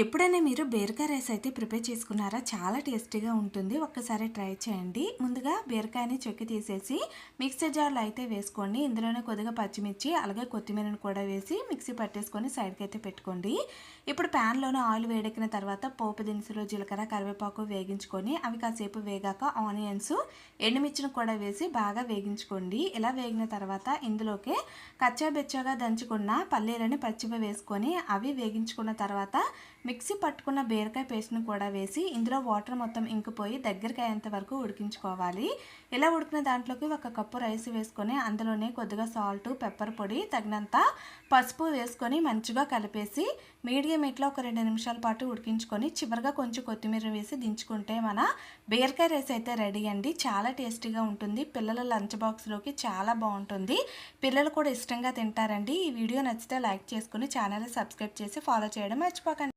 ఎప్పుడైనా మీరు బీరకాయ రైస్ అయితే ప్రిపేర్ చేసుకున్నారా? చాలా టేస్టీగా ఉంటుంది. ఒక్కసారి ట్రై చేయండి. ముందుగా బీరకాయని చెక్కి తీసేసి మిక్సీ జార్లో అయితే వేసుకోండి. ఇందులోనే కొద్దిగా పచ్చిమిర్చి అలాగే కొత్తిమీరను కూడా వేసి మిక్సీ పట్టేసుకొని సైడ్కి అయితే పెట్టుకోండి. ఇప్పుడు ప్యాన్లోనే ఆయిల్ వేడెక్కిన తర్వాత పోపు దినుసులు జీలకర్ర కరివేపాకు వేగించుకొని అవి కాసేపు వేగాక ఆనియన్స్ ఎండుమిర్చిని కూడా వేసి బాగా వేగించుకోండి. ఇలా వేగిన తర్వాత ఇందులోకి కచ్చాబెచ్చగా దంచుకున్న పల్లీలని పచ్చివి వేసుకొని అవి వేగించుకున్న తర్వాత మిక్సీ పట్టుకున్న బీరకాయ పేస్ట్ని కూడా వేసి ఇందులో వాటర్ మొత్తం ఇంకిపోయి దగ్గరికి అయ్యేంత వరకు ఉడికించుకోవాలి. ఇలా ఉడికిన దాంట్లోకి ఒక కప్పు రైస్ వేసుకొని అందులోనే కొద్దిగా సాల్ట్ పెప్పర్ పొడి తగినంత పసుపు వేసుకొని మంచిగా కలిపేసి మీడియం ఇట్లా ఒక రెండు నిమిషాల పాటు ఉడికించుకొని చివరిగా కొంచెం కొత్తిమీర వేసి దించుకుంటే మన బీరకాయ రైస్ అయితే రెడీ అండి. చాలా టేస్టీగా ఉంటుంది. పిల్లల లంచ్ బాక్స్లోకి చాలా బాగుంటుంది. పిల్లలు కూడా ఇష్టంగా తింటారండి. ఈ వీడియో నచ్చితే లైక్ చేసుకుని ఛానల్ సబ్స్క్రైబ్ చేసి ఫాలో చేయడం మర్చిపోకండి.